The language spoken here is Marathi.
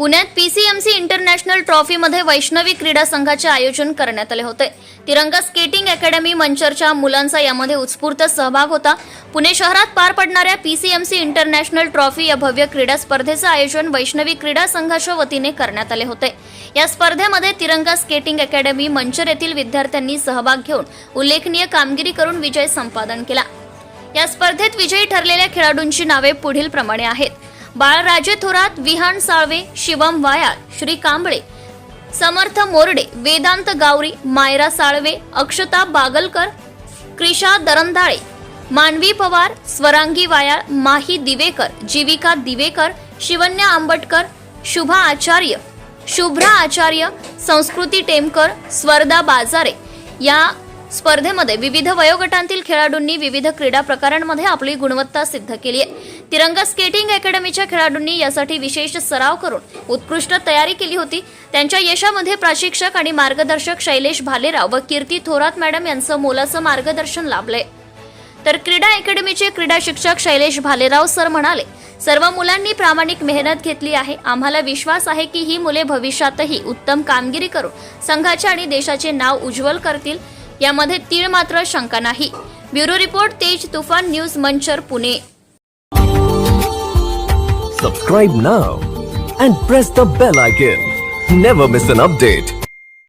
पुण्यात पीसीएमसी इंटरनॅशनल ट्रॉफीमध्ये वैष्णवी क्रीडा संघाचे आयोजन करण्यात आले होते. तिरंगा स्केटिंग अकॅडमी मंचरच्या मुलांचा यामध्ये उत्स्फूर्त सहभाग होता. पुणे शहरात पार पडणाऱ्या पीसीएमसी इंटरनॅशनल ट्रॉफी या भव्य क्रीडा स्पर्धेचं आयोजन वैष्णवी क्रीडा संघाच्या वतीने करण्यात आले होते. या स्पर्धेमध्ये तिरंगा स्केटिंग अकॅडमी मंचर येथील विद्यार्थ्यांनी सहभाग घेऊन उल्लेखनीय कामगिरी करून विजय संपादन केला. या स्पर्धेत विजयी ठरलेल्या खेळाडूंची नावे पुढील प्रमाणे आहेत. बाळराजे थोरात विहान साळवे शिवम वायाळ श्री कांबळे समर्थ मोरडे वेदांत गावरी मायरा साळवे अक्षता बागलकर क्रिशा दरंदाळे मानवी पवार स्वरांगी वायाळ माही दिवेकर जीविका दिवेकर शिवन्या आंबटकर शुभा आचार्य शुभ्रा आचार्य संस्कृती टेमकर स्वर्धा बाजारे. या स्पर्धेमध्ये विविध वयोगटांतील खेळाडूंनी विविध क्रीडा प्रकारांमध्ये आपली गुणवत्ता सिद्ध केली आहे. तिरंगा स्केटिंग अकॅडमीच्या खेळाडूंनी यासाठी विशेष सराव करून उत्कृष्ट तयारी केली होती. त्यांच्या यशामध्ये प्रशिक्षक आणि मार्गदर्शक शैलेश भालेराव व कीर्ती थोरात मॅडम यांचं मोलाचं मार्गदर्शन लाभलंय. तर क्रीडा अकॅडमीचे क्रीडा शिक्षक शैलेश भालेराव सर म्हणाले सर्व मुलांनी प्रामाणिक मेहनत घेतली आहे. आम्हाला विश्वास आहे की ही मुले भविष्यातही उत्तम कामगिरी करून संघाचे आणि देशाचे नाव उज्ज्वल करतील. यामध्ये तीळ मात्र शंका नाही. Bureau report Tej Tufan news Manchar Pune. Subscribe ना and press the bell icon never miss an update